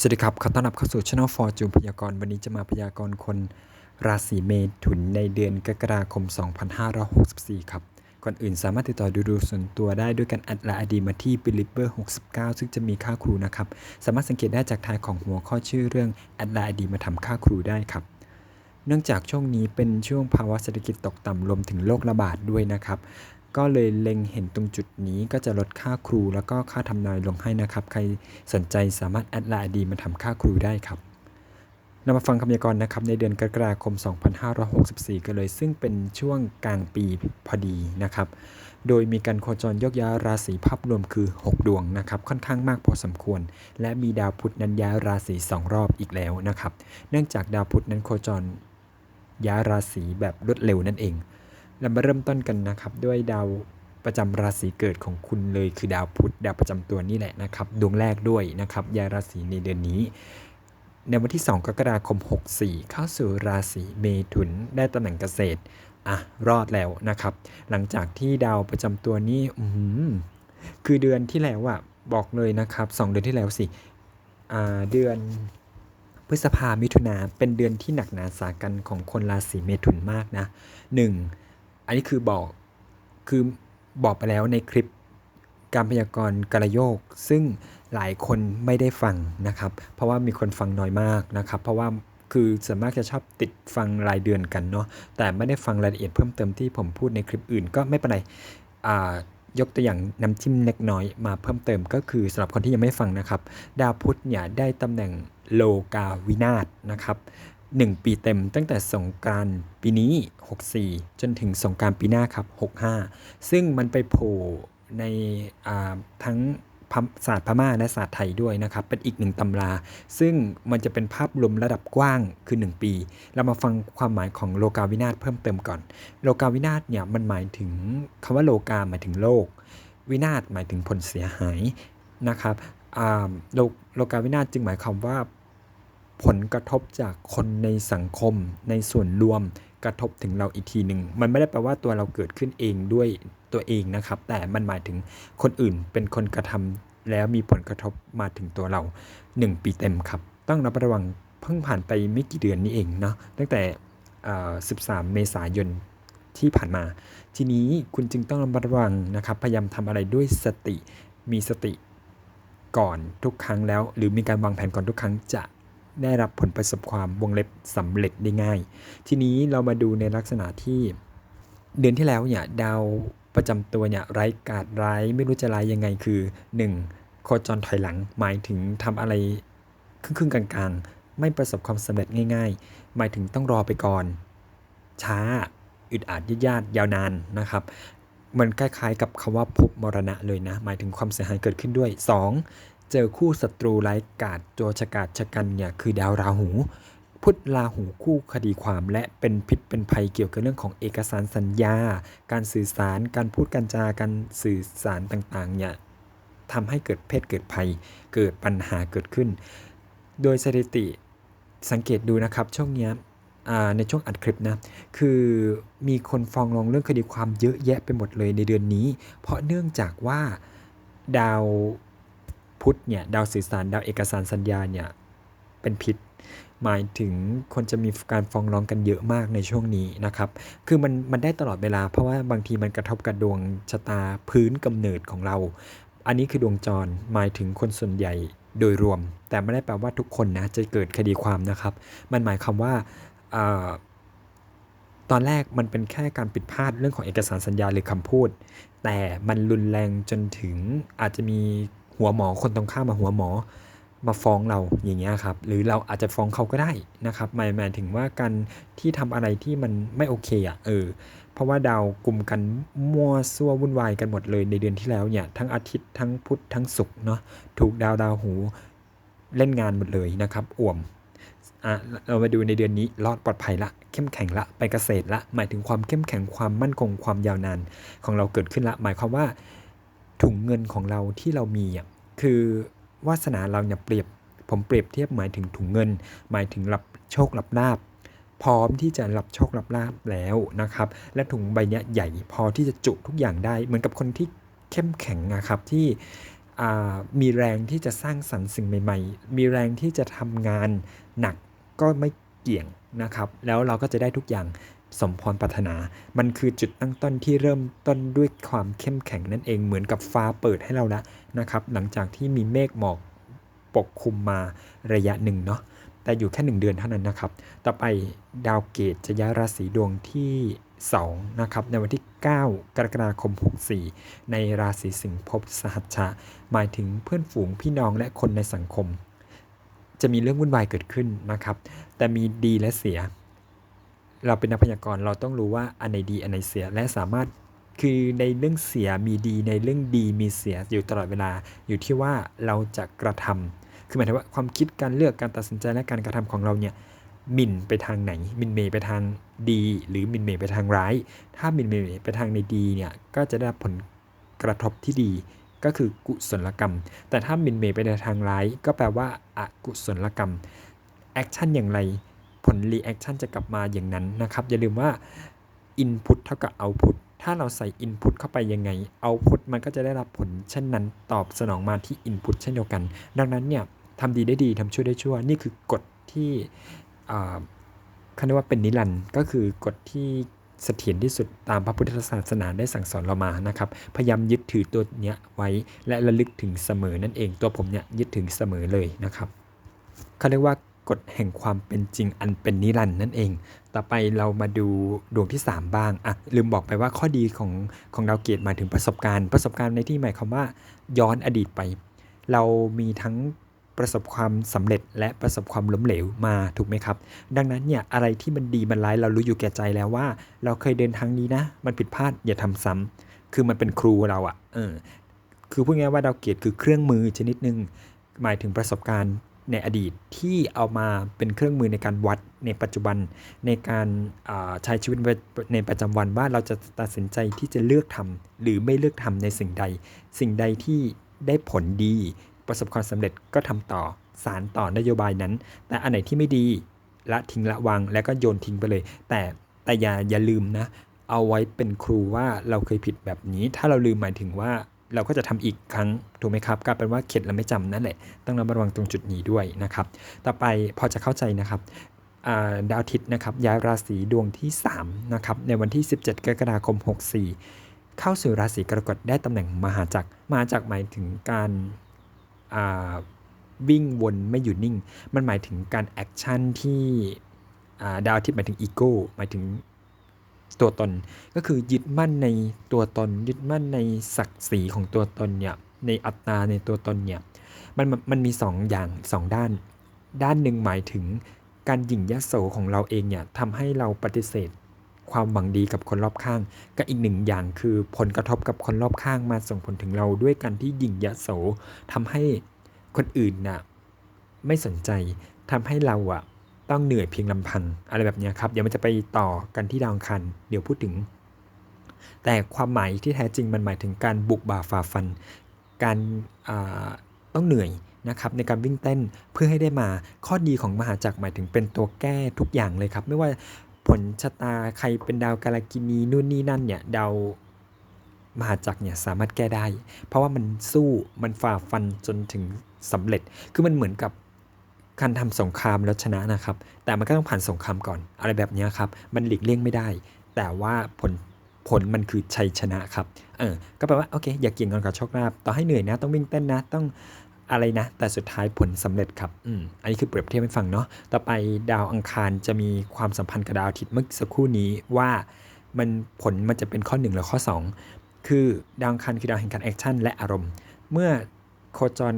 สวัสดีครับ ขอต้อนรับเข้าสู่ช่องฟอร์จูนพยากรณ์ วันนี้จะมาพยากรณ์คนราศีเมถุนในเดือนกรกฎาคม 2564 ครับ ก่อนอื่นสามารถติดต่อดูดูส่วนตัวได้ด้วยกันแอดไลน์อดีมาที่ b i l i b e r 69 ซึ่งจะมีค่าครูนะครับ สามารถสังเกตได้จากท้ายของหัวข้อชื่อเรื่องแอดไลน์อดีมาทำค่าครูได้ครับ เนื่องจากช่วงนี้เป็นช่วงภาวะเศรษฐกิจตกต่ำรวมถึงโรคระบาดด้วยนะครับ ก็เลยเล็งเห็นตรงจุดนี้ก็จะลดค่าครู แล้วก็ค่าทำนายลงให้นะครับ ใครสนใจสามารถแอดไลน์ดีมาทำค่าครูได้ครับเรามาฟังคำพยากรณ์นะครับในเดือนกรกฎาคม 2564 กันเลย ซึ่งเป็นช่วงกลางปีพอดีนะครับ โดยมีการโคจรยกย้ายราศีภาพรวมคือ 6 ดวงนะครับค่อนข้างมากพอสมควร และมีดาวพุธนั้นย้ายราศี 2 รอบอีกแล้วนะครับ เนื่องจากดาวพุธนั้นโคจรย้ายราศีแบบรวดเร็วนั่นเอง เรามาเริ่มต้นกันนะครับ ด้วยดาวประจำราศีเกิดของคุณเลยคือดาวพุธดาวประจำตัวนี่แหละนะครับ ดวงแรกด้วยนะครับย้ายราศีในเดือนนี้ ในวันที่ 2 กรกฎาคม 64 เข้าสู่ราศีเมถุนได้ตำแหน่งเกษตรอะรอดแล้วนะครับ หลังจากที่ดาวประจำตัวนี้อืคือเดือนที่แล้วอะบอกเลยนะครับ 2 เดือนที่แล้วสิอ่าเดือนพฤษภามิถุนาเป็นเดือนที่หนักหนาสากันของคนราศีเมถุนมากนะ 1. อันนี้คือบอกคือบอกไปแล้วในคลิปการพยากรณ์กระโยก ซึ่งหลายคนไม่ได้ฟังนะครับ เพราะว่ามีคนฟังน้อยมากนะครับ เพราะว่าคือส่วนมากจะชอบติดฟังรายเดือนกันเนาะแต่ไม่ได้ฟังรายละเอียดเพิ่มเติมที่ผมพูดในคลิปอื่นก็ไม่เป็นไรอ่ายกตัวอย่างน้ำจิ้มเล็กน้อยมาเพิ่มเติมก็คือสำหรับคนที่ยังไม่ฟังนะครับ ดาวพุธเนี่ยได้ตำแหน่งโลกาวินาศนะครับ 1 ปีเต็มตั้งแต่สงกรานต์ปีนี้ 64 จนถึงสงกรารปีหน้าครับ 65 ซึ่งมันไปโผล่ในทั้งศาสตร์พม่าและศาสตร์ไทยด้วยนะครับ เป็นอีกหนึ่งตำรา ซึ่งมันจะเป็นภาพรวมระดับกว้างคือ 1 ปี เรามาฟังความหมายของโลกาวินาศเพิ่มเติมก่อน โลกาวินาศเนี่ยมันหมายถึงคำว่าโลกาหมายถึงโลก วินาศหมายถึงผลเสียหายนะครับโลโลกาวินาศจึงหมายความว่า ผลกระทบจากคนในสังคม ในส่วนรวมกระทบถึงเราอีกทีหนึ่งมันไม่ได้แปลว่าตัวเราเกิดขึ้นเองด้วยตัวเองนะครับ แต่มันหมายถึงคนอื่นเป็นคนกระทำแล้วมีผลกระทบมาถึงตัวเรา 1 ปีเต็มครับ ต้องระมัดระวังเพิ่งผ่านไปไม่กี่เดือนนี้เองเนาะตั้งแต่อ่า13 เมษายนที่ผ่านมา ทีนี้คุณจึงต้องระมัดระวังนะครับ พยายามทำอะไรด้วยสติมีสติก่อนทุกครั้งแล้ว หรือมีการวางแผนก่อนทุกครั้งจะ ได้รับผลประสบความวงเล็บสำเร็จได้ง่าย ทีนี้เรามาดูในลักษณะที่เดือนที่แล้วเนี่ยดาวประจำตัวเนี่ยไร้กาดร้ายไม่รู้จะร้ายยังไงคือ 1. โคจรถอยหลังหมายถึงทำอะไรครึ่งๆกลางๆ ไม่ประสบความสำเร็จง่าย ๆ หมายถึงต้องรอไปก่อน ช้าอึดอัดยืดยาดยาวนานนะครับมันคล้ายๆกับคำว่าภพมรณะเลยนะ หมายถึงความเสียหายเกิดขึ้นด้วย 2. เจอคู่ศัตรูร้ายกาจตัวฉกาจชะกันเนี่ยคือดาวราหู พุทธราหูคู่คดีความและเป็นพิษเป็นภัยเกี่ยวกับเรื่องของเอกสารสัญญา การสื่อสารการพูดการจาการสื่อสารต่างๆเนี่ยทำให้เกิดเพศเกิดภัย เกิดปัญหาเกิดขึ้น โดยสถิติสังเกตดูนะครับช่วงนี้ในช่วงอัดคลิปนะ คือมีคนฟ้องร้องเรื่องคดีความเยอะแยะไปหมดเลยในเดือนนี้ เพราะเนื่องจากว่าดาว พุธเนี่ยดาวสื่อสารดาวเอกสารสัญญาเนี่ยเป็นพิษ หมายถึงคนจะมีการฟ้องร้องกันเยอะมากในช่วงนี้นะครับ คือมันมันได้ตลอดเวลา เพราะว่าบางทีมันกระทบกับดวงชะตาพื้นกำเนิดของเรา อันนี้คือดวงจรหมายถึงคนส่วนใหญ่โดยรวม แต่ไม่ได้แปลว่าทุกคนนะจะเกิดคดีความนะครับ มันหมายความว่าอ่าตอนแรกมันเป็นแค่การผิดพลาดเรื่องของเอกสารสัญญาหรือคำพูด แต่มันรุนแรงจนถึงอาจจะมี หัวหมอคนตรงข้ามมาหัวหมอมาฟ้องเราอย่างเงี้ยครับ หรือเราอาจจะฟ้องเขาก็ได้นะครับหมายหมายถึงว่าการที่ทำอะไรที่มันไม่โอเคอะเออเพราะว่าดาวกลุ่มกันมั่วซั่ววุ่นวายกันหมดเลยในเดือนที่แล้วเนี่ยทั้งอาทิตย์ทั้งพุธทั้งศุกร์เนาะถูกดาวดาวหูเล่นงานหมดเลยนะครับอ่วมอะเรามาดูในเดือนนี้รอดปลอดภัยละ เข้มแข็งละไปเกษตรละหมายถึงความเข้มแข็งความมั่นคงความยาวนานของเราเกิดขึ้นละ หมายความว่า ถุงเงินของเราที่เรามีอะคือวาสนาเราเนี่ยเปรียบ ผมเปรียบเทียบหมายถึงถุงเงิน หมายถึงรับโชครับลาบ พร้อมที่จะรับโชครับลาบแล้วนะครับ และถุงใบนี้ใหญ่พอที่จะจุทุกอย่างได้ เหมือนกับคนที่เข้มแข็งนะครับที่มีแรงที่จะสร้างสรรค์สิ่งใหม่ ๆ มีแรงที่จะทำงานหนักก็ไม่เกี่ยงนะครับแล้วเราก็จะได้ทุกอย่างสมพรปรารถนา มันคือจุดตั้งต้นที่เริ่มต้นด้วยความเข้มแข็งนั่นเองเหมือนกับฟ้าเปิดให้เราแล้วนะครับ หลังจากที่มีเมฆหมอกปกคลุมมาระยะหนึ่งเนาะแต่อยู่แค่หนึ่งเดือนเท่านั้นนะครับ ต่อไปดาวเกตจะย้ายราศีดวงที่2นะครับในวันที่ 9 กรกฎาคม 64 ในราศีสิงห์ภพสหัชชะ หมายถึงเพื่อนฝูงพี่น้องและคนในสังคม จะมีเรื่องวุ่นวายเกิดขึ้นนะครับ แต่มีดีและเสีย เราเป็นนักพยากรณ์เราต้องรู้ว่าอันไหนดีอันไหนเสียและสามารถคือในเรื่องเสียมีดีในเรื่องดีมีเสียอยู่ตลอดเวลาอยู่ที่ว่าเราจะกระทำคือหมายถึงว่าความคิดการเลือกการตัดสินใจและการกระทำของเราเนี่ยมินไปทางไหนมินเมย์ไปทางดี หรือมินเมย์ไปทางร้าย ถ้ามินเมย์ไปทางในดีเนี่ยก็จะได้ผลกระทบที่ดี ก็คือกุศลกรรม แต่ถ้ามินเมย์ไปในทางร้าย ก็แปลว่าอกุศลกรรมแอคชั่นอย่างไรผลรีแอคชั่นจะกลับมาอย่างนั้นนะครับ อย่าลืมว่า Input เท่ากับ Output ถ้าเราใส่ Input เข้าไปยังไง Output มันก็จะได้รับผลเช่นนั้นตอบสนองมาที่ Input เช่นเดียวกัน ดังนั้นเนี่ยทำดีได้ดีทำชั่วได้ชั่ว นี่คือกฎที่เขาเรียกว่าเป็นนิรันด์ก็คือกฎที่ เสถียรที่สุดตามพระพุทธศาสนาได้สั่งสอนเรามานะครับ พยายามยึดถือตัวเนี้ยไว้และระลึกถึงเสมอนั่นเอง ตัวผมเนี่ยยึดถึงเสมอเลยนะครับเขาเรียกว่ากฎแห่งความเป็นจริงอันเป็นนิรันดร์นั่นเอง ต่อไปเรามาดูดวงที่ 3 บ้าง อะ ลืมบอกไปว่าข้อดีของของดาวเกตมาถึงประสบการณ์ ประสบการณ์ในที่หมายความว่าย้อนอดีตไป เรามีทั้ง ประสบความสำเร็จและประสบความล้มเหลวมาถูกไหมครับ ดังนั้นเนี่ยอะไรที่มันดีมันร้ายเรารู้อยู่แก่ใจแล้วว่า เราเคยเดินทางนี้นะ มันผิดพลาดอย่าทำซ้ำคือมันเป็นครูเราอะ่ะเออคือพูดง่ายว่าดาวเกตคือเครื่องมือชนิดหนึ่งหมายถึงประสบการณ์ในอดีตที่เอามาเป็นเครื่องมือในการวัดในปัจจุบันในการใช้ชีวิตในประจำวันว่าเราจะตัดสินใจที่จะเลือกทำหรือไม่เลือกทำในสิ่งใด สิ่งใดที่ได้ผลดี ประสบความสำเร็จก็ทำต่อสารต่อนโยบายนั้น แต่อันไหนที่ไม่ดีละทิ้งละวางแล้วก็โยนทิ้งไปเลย แต่แต่อย่าอย่าลืมนะ เอาไว้เป็นครูว่าเราเคยผิดแบบนี้ ถ้าเราลืมหมายถึงว่าเราก็จะทำอีกครั้งถูกไหมครับกลายเป็นว่าเข็ดแล้วไม่จำนั่นแหละ ต้องระมัดระวังตรงจุดนี้ด้วยนะครับ ต่อไปพอจะเข้าใจนะครับดาวอาทิตย์นะครับย้ายราศีดวงที่3นะครับในวันที่ 17 กรกฎาคม 64 เข้าสู่ราศีกรกฎได้ตำแหน่งมหาจักรมาจากหมายถึงการ วิ่งวนไม่อยู่นิ่ง มันหมายถึงการแอคชั่นที่ดาวอาทิตย์หมายถึงอีโก้หมายถึงตัวตน ก็คือยึดมั่นในตัวตน ยึดมั่นในศักดิ์ศรีของตัวตนเนี่ยในอัตตาในตัวตนเนี่ยมันมันมี2ออย่าง 2 ด้าน ด้านหนึ่งหมายถึงการหยิ่งยโสของเราเองเนี่ยทำให้เราปฏิเสธ ความหวังดีกับคนรอบข้างก็อีกหนึ่งอย่างคือผลกระทบกับคนรอบข้างมาส่งผลถึงเราด้วยการที่หยิ่งยะโสทำให้คนอื่นน่ะไม่สนใจทำให้เราอะต้องเหนื่อยเพียงลำพัง อะไรแบบนี้ครับเดี๋ยวมันจะไปต่อกันที่ดาวคันเดี๋ยวพูดถึง แต่ความหมายที่แท้จริงมันหมายถึงการบุกบ่าฝ่าฟัน การต้องเหนื่อยนะครับในการวิ่งเต้นเพื่อให้ได้มาข้อดีของมหาจักรหมายถึงเป็นตัวแก้ทุกอย่างเลยครับ ไม่ว่า ผลชะตาใครเป็นดาวกาลกินีนู่นนี่นั่นเนี่ยดาวมหาจักรเนี่ยสามารถแก้ได้ เพราะว่ามันสู้มันฝ่าฟันจนถึงสำเร็จ คือมันเหมือนกับการทำสงครามแล้วชนะนะครับ แต่มันก็ต้องผ่านสงครามก่อน อะไรแบบนี้ครับ มันหลีกเลี่ยงไม่ได้ แต่ว่าผลผลมันคือชัยชนะครับ เออ ก็แปลว่าโอเค อย่าเกี่ยงกันกับโชคลาภ ต่อให้เหนื่อยนะ ต้องวิ่งเต้นนะ ต้อง อะไรนะ แต่สุดท้ายผลสำเร็จครับอืมอันนี้คือเปรียบเทียบให้ฟังเนาะต่อไปดาวอังคารจะมีความสัมพันธ์กับดาวอาทิตย์เมื่อสักครู่นี้ว่ามันผลมันจะเป็นข้อ 1 หรือข้อ 2 คือดาวอังคารคือดาวแห่งการแอคชั่นและอารมณ์ เมื่อโคจร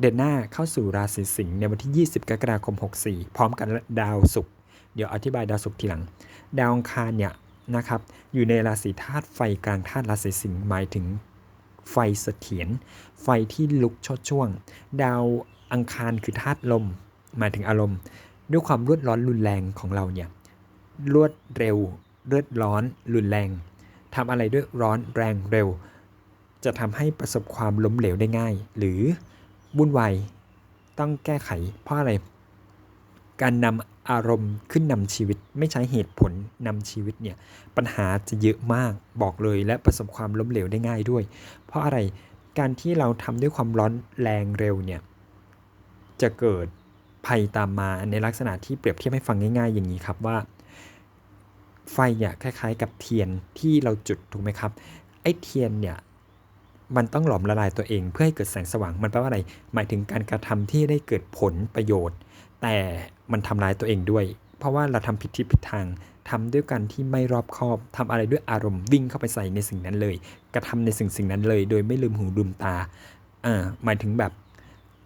เดินหน้าเข้าสู่ราศีสิงห์ในวันที่ 20 กรกฎาคม 64 พร้อมกันดาวศุกร์เดี๋ยวอธิบายดาวศุกร์ทีหลัง ดาวอังคารเนี่ยนะครับอยู่ในราศีธาตุไฟกลางธาตุราศีสิงห์หมายถึง ไฟเสถียรไฟที่ลุกชดช่วง ดาวอังคารคือธาตุลม หมายถึงอารมณ์ ด้วยความรวดร้อนรุนแรงของเราเนี่ยรวดเร็วเลือดร้อนรุนแรงทำอะไรด้วยร้อนแรงเร็ว จะทำให้ประสบความล้มเหลวได้ง่าย หรือวุ่นวายต้องแก้ไขเพราะอะไร การนำอารมณ์ขึ้นนำชีวิต ไม่ใช้เหตุผลนำชีวิตเนี่ยปัญหาจะเยอะมากบอกเลยและประสบความล้มเหลวได้ง่ายด้วย เพราะอะไรการที่เราทำด้วยความร้อนแรงเร็วเนี่ยจะเกิดภัยตามมาในลักษณะที่เปรียบเทียบให้ฟังง่าย ๆ อย่างนี้ครับว่า ไฟเนี่ยคล้าย ๆ กับเทียนที่เราจุดถูกไหมครับไอ้เทียนเนี่ย มันต้องหลอมละลายตัวเอง เพื่อให้เกิดแสงสว่าง มันแปลว่าอะไร หมายถึงการกระทำที่ได้เกิดผลประโยชน์ แต่มันทำลายตัวเองด้วย เพราะว่าเราทำผิดที่ผิดทางทำด้วยกันที่ไม่รอบคอบทำอะไรด้วยอารมณ์วิ่งเข้าไปใส่ในสิ่งนั้นเลย กระทำในสิ่งสิ่งนั้นเลย โดยไม่ลืมหูลืมตา อ่า หมายถึงแบบ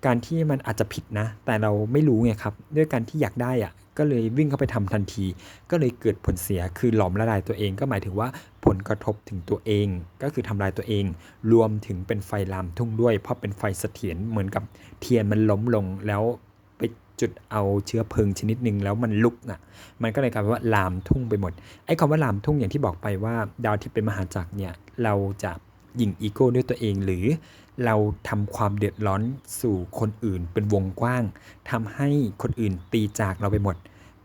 การที่มันอาจจะผิดนะ แต่เราไม่รู้ไงครับ ด้วยการที่อยากได้อะก็เลยวิ่งเข้าไปทำทันที ก็เลยเกิดผลเสียคือหลอมละลายตัวเองก็หมายถึงว่าผลกระทบถึงตัวเอง ก็คือทำลายตัวเอง รวมถึงเป็นไฟลามทุ่งด้วย เพราะเป็นไฟเสถียรเหมือนกับเทียนมันล้มลงแล้วไปจุดเอาเชื้อเพลิงชนิดหนึ่งแล้วมันลุกอะ มันก็เลยกลายเป็นว่าลามทุ่งไปหมด ไอ้คำว่าลามทุ่งอย่างที่บอกไปว่า ดาวที่เป็นมหาจักรเนี่ยเราจะยิงอีโก้ด้วยตัวเองหรือ เราทำความเดือดร้อนสู่คนอื่นเป็นวงกว้างทำให้คนอื่นตีจากเราไปหมด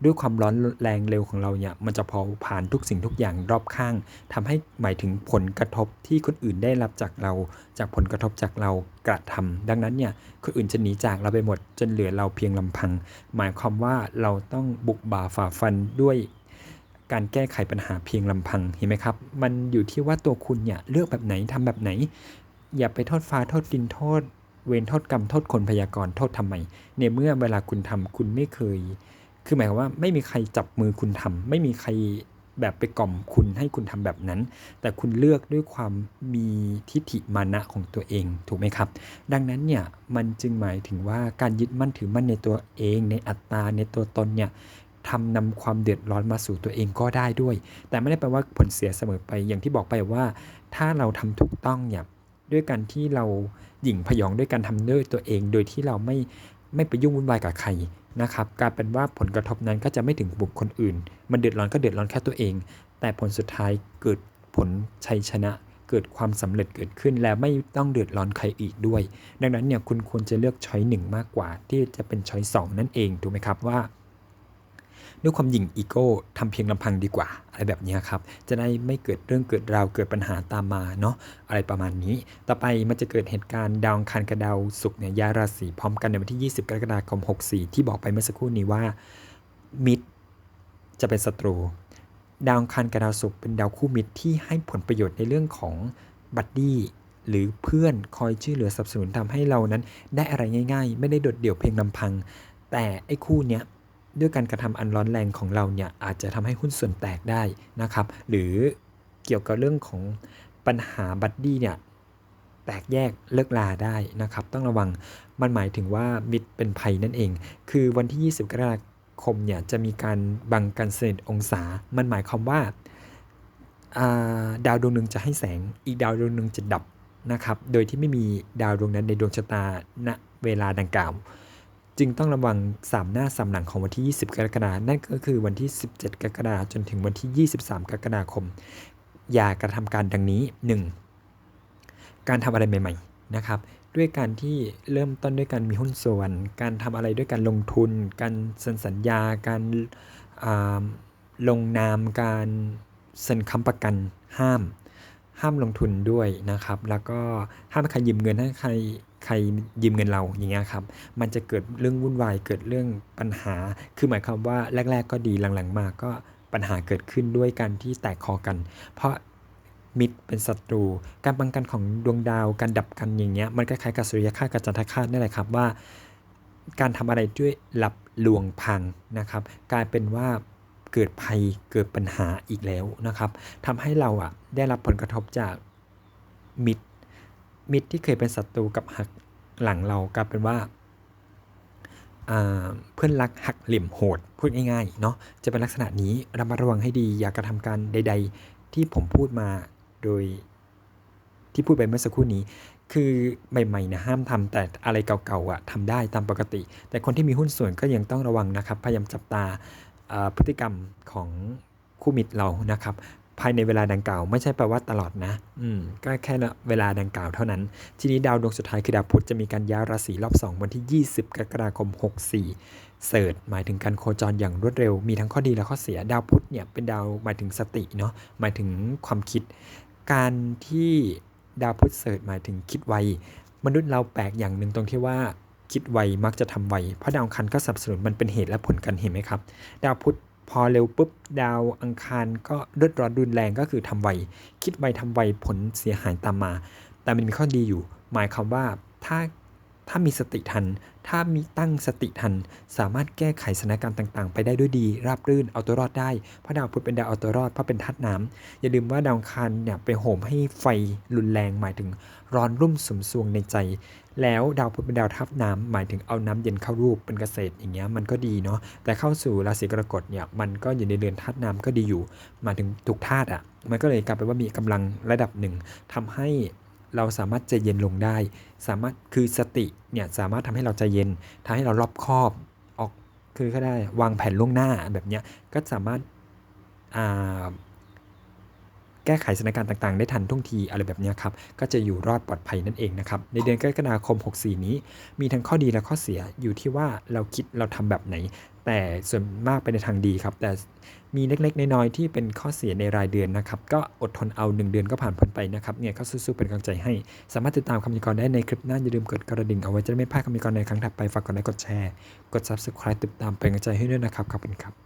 ด้วยความร้อนแรงเร็วของเราเนี่ยมันจะพอผ่านทุกสิ่งทุกอย่างรอบข้างทำให้หมายถึงผลกระทบที่คนอื่นได้รับจากเรา จากผลกระทบจากเรากระทำดังนั้นเนี่ยคนอื่นจะหนีจากเราไปหมด จนเหลือเราเพียงลำพัง หมายความว่าเราต้องบุกบ่าฝ่าฟันด้วยการแก้ไขปัญหาเพียงลำพังเห็นไหมครับ มันอยู่ที่ว่าตัวคุณเนี่ยเลือกแบบไหนทำแบบไหน อย่าไปโทษฟ้าโทษดินโทษ เวรโทษกรรมโทษคนพยากรณ์โทษทำไมในเมื่อเวลาคุณทำคุณไม่เคย คือหมายความว่าไม่มีใครจับมือคุณทำไม่มีใครแบบไปกล่อมคุณให้คุณทำแบบนั้น แต่คุณเลือกด้วยความมีทิฏฐิมานะของตัวเองถูกไหมครับ ดังนั้นเนี่ยมันจึงหมายถึงว่าการยึดมั่นถือมั่นในตัวเอง ในอัตตาในตัวตนเนี่ยทำนำความเดือดร้อนมาสู่ตัวเองก็ได้ด้วย แต่ไม่ได้แปลว่าผลเสียเสมอไปอย่างที่บอกไปว่า ถ้าเราทำถูกต้องเนี่ย ด้วยการที่เราหยิ่งพยองด้วยการทำด้วยตัวเอง โดยที่เราไม่ไม่ไปยุ่งวุ่นวายกับใครนะครับกลายเป็นว่าผลกระทบนั้นก็จะไม่ถึงบุคคลอื่น มันเดือดร้อนก็เดือดร้อนแค่ตัวเอง แต่ผลสุดท้ายเกิดผลชัยชนะ เกิดความสำเร็จเกิดขึ้น และไม่ต้องเดือดร้อนใครอีกด้วย ดังนั้นเนี่ยคุณควรจะเลือกช้อยหนึ่งมากกว่า ที่จะเป็นช้อยสองนั่นเองถูกไหมครับว่า ด้วยความหยิ่งอีโก้ทำเพียงลำพังดีกว่า อะไรแบบนี้ครับ จะได้ไม่เกิดเรื่องเกิดราวเกิดปัญหาตามมาเนาะอะไรประมาณนี้ ต่อไปมันจะเกิดเหตุการณ์ดาวอังคารกับดาวศุกร์เนี่ยย้ายราศีพร้อมกันในวันที่ 20 กรกฎาคม 64 ที่บอกไปเมื่อสักครู่นี้ว่า มิตรจะเป็นศัตรู ดาวอังคารกับดาวศุกร์เป็นดาวคู่มิตรที่ให้ผลประโยชน์ในเรื่องของบัดดี้หรือเพื่อนคอยช่วยเหลือสนับสนุนทำให้เรานั้น ได้อะไรง่าย ๆ ไม่ได้โดดเดี่ยวเพียงลำพัง แต่ไอ้คู่เนี้ย ด้วยการกระทำอันร้อนแรงของเราเนี่ยอาจจะทำให้หุ้นส่วนแตกได้นะครับ หรือเกี่ยวกับเรื่องของปัญหาบัดดี้เนี่ยแตกแยกเลิกลาได้นะครับ ต้องระวังมันหมายถึงว่ามิตรเป็นภัยนั่นเอง คือวันที่ 20 กรกฎาคมเนี่ยจะมีการบังกันเสนิทองศา มันหมายความว่าดาวดวงหนึ่งจะให้แสงอีกดาวดวงหนึ่งจะดับนะครับ โดยที่ไม่มีดาวดวงนั้นในดวงชะตาณเวลาดังกล่าว จึงต้องระวัง 3 หน้า 3 หลังของวันที่ 20 กรกฎาคมนั่นก็คือวันที่ 17 กรกฎาคมจนถึงวันที่ 23 กรกฎาคม อย่ากระทำการดังนี้ 1. การทำอะไรใหม่ๆนะครับด้วยการที่เริ่มต้นด้วยการมีหุ้นส่วน การทำอะไรด้วยการลงทุน การเซ็นสัญญา การลงนามการเซ็นค้ำประกันห้าม ห้ามลงทุนด้วยนะครับ แล้วก็ห้ามใครยืมเงินให้ใคร ใครยืมเงินเราอย่างเงี้ยครับ มันจะเกิดเรื่องวุ่นวายเกิดเรื่องปัญหา คือหมายความว่าแรก ๆ ก็ดีหลังๆ มาก็ปัญหาเกิดขึ้นด้วยการที่แตกคอกัน เพราะมิตรเป็นศัตรู การบังกันของดวงดาวการดับกันอย่างเงี้ยมันคล้ายๆกับสุริยคราสกับจันทคาสนั่นแหละครับว่า การทำอะไรด้วยหลับลวงพังนะครับ กลายเป็นว่าเกิดภัยเกิดปัญหาอีกแล้วนะครับทำให้เราอะได้รับผลกระทบจากมิตร มิตรที่เคยเป็นศัตรูกับหักหลังเรากลายเป็นว่าเพื่อนรักหักเหลี่ยมโหดพูดง่ายๆเนาะจะเป็นลักษณะนี้ระมัดระวังให้ดีอย่ากระทำการใด ๆ ที่ผมพูดมาโดยที่พูดไปเมื่อสักครู่นี้ คือใหม่ๆนะห้ามทำแต่อะไรเก่าๆอะทำได้ตามปกติ แต่คนที่มีหุ้นส่วนก็ยังต้องระวังนะครับ พยายามจับตาพฤติกรรมของคู่มิตรเรานะครับ ภายในเวลาดังกล่าว ไม่ใช่แปลว่าตลอดนะ อืม ก็แค่เวลาดังกล่าวเท่านั้น ทีนี้ดาวดวงสุดท้ายคือดาวพุธจะมีการย้ายราศีรอบ 2 วันที่ 20 กรกฎาคม 64 เสิร์ชหมายถึงการโคจรอย่างรวดเร็ว มีทั้งข้อดีและข้อเสีย ดาวพุธเนี่ยเป็นดาวหมายถึงสติเนาะ หมายถึงความคิด การที่ดาวพุธเสริฐหมายถึงคิดไว มนุษย์เราแปลกอย่างหนึ่งตรงที่ว่าคิดไวมักจะทำไว เพราะดาวอังคารก็สนับสนุนมันเป็นเหตุและผลกันเห็นไหมครับ ดาวพุธ พอเร็วปุ๊บดาวอังคารก็เลือดร้อนรุนแรงก็คือทำไว คิดไวทำไวผลเสียหายตามมา แต่มันมีข้อดีอยู่ หมายความว่าถ้า ถ้ามีสติทัน ถ้ามีตั้งสติทัน สามารถแก้ไขสถานการณ์ต่างๆ ไปได้ด้วยดี ราบรื่น เอาตัวรอดได้เพราะดาวพุธเป็นดาวเอาตัวรอด เพราะเป็นธาตุน้ำอย่าลืมว่าดาวอังคารเนี่ยไปโหมให้ไฟรุนแรง หมายถึงร้อนรุ่มสมซวงในใจ แล้วดาวพุธเป็นดาวทับน้ำหมายถึงเอาน้ำเย็นเข้ารูปเป็นเกษตรอย่างเงี้ยมันก็ดีเนาะ แต่เข้าสู่ราศีกรกฎเนี่ยมันก็อยู่ในเดือนธาตุน้ำก็ดีอยู่ หมายถึงทุกธาตุอะ มันก็เลยกลายเป็นว่ามีกำลังระดับหนึ่งทำให้ เราสามารถใจเย็นลงได้ สามารถคือสติเนี่ยสามารถทำให้เราใจเย็นทำให้เรารอบคอบออกคือก็ได้วางแผนล่วงหน้าแบบเนี้ยก็สามารถอ่า แก้ไขสถานการณ์ต่างๆ ได้ทันท่วงทีอะไรแบบนี้ครับก็จะอยู่รอดปลอดภัยนั่นเองนะครับในเดือนกรกฎาคม 64 นี้ มีทั้งข้อดีและข้อเสียอยู่ที่ว่าเราคิดเราทำแบบไหน แต่ส่วนมากไปในทางดีครับ แต่มีเล็กๆน้อยๆที่เป็นข้อเสียในรายเดือนนะครับ ก็อดทนเอา 1 เดือนก็ผ่านพ้นไปนะครับเนี่ยก็สู้ๆเป็นกำลังใจให้ สามารถติดตามคำพยากรได้ในคลิปหน้าอย่าลืมกดกระดิ่งเอาไว้จะได้ไม่พลาดคำพยากรในครั้งถัดไปฝากกดไลค์กดแชร์กด subscribe ติดตามเป็นกำลังใจให้ด้วยนะครับขอบคุณครับ